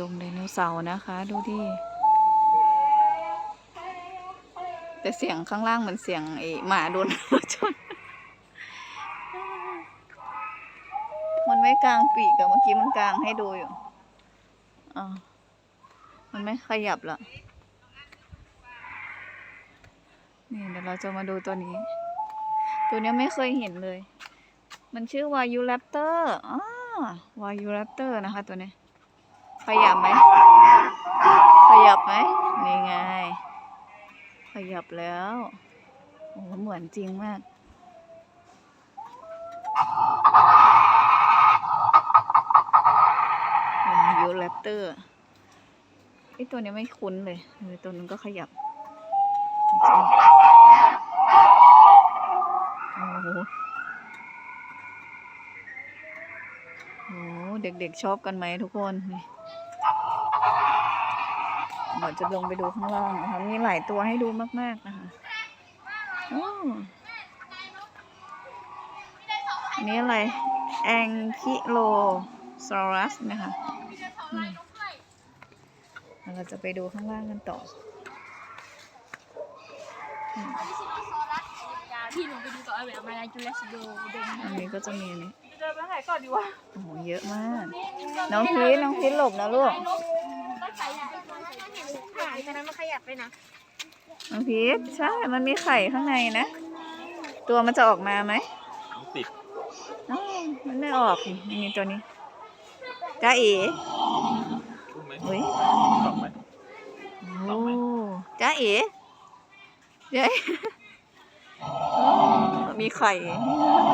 ดงไดโนเสาร์นะคะ ดูดิแต่เสียงข้างล่างเหมือนเสียงไอหมาโดนรถชนมันไม่กลางปีกอะเมื่อกี้มันกลางให้ดูอยู่อ่ามันไม่ขยับละนี่เดี๋ยวเราจะมาดูตัวนี้ ตัวนี้ไม่เคยเห็นเลย มันชื่อวายูแรปเตอร์อ่าวายูแรปเตอร์นะคะตัวนี้ ขยับไหม ขยับไหม นี่ไง ขยับแล้ว โอ้โหเหมือนจริงมาก ยูแรปเตอร์ไอตัวเนี้ยไม่คุ้นเลยเอตัวนึงก็ขยับโอ้โหโอ้โหเด็กๆชอบกันไหมทุกคนนี่ จะลงไปดูข้างล่างนะคะ มีหลายตัวให้ดูมากๆนะคะอันนี้อะไร แองคิโลซอรัสนะคะเราจะไปดูข้างล่างกันต่อที่หนูไปดูต่อเอาแบบมาในจูเลสโดเดินอันนี้ก็จะมีอันนี้เดินไปไหนก่อนดีวะโอ้โหเยอะมาก น้องพีน้องพีหลบนะลูก ได้หายตอนนั้นมันขยับไปนะน้องพีชใช่ มันมีไข่ข้างในนะ ตัวมันจะออกมาไหมติดอ้าวมันไม่ออกนี่มันมีตัวนี้จ้าเอ๋รู้ไหมเฮ้ยตอบไหม โอ้จ้าเอ๋เย้ โอ้มีไข่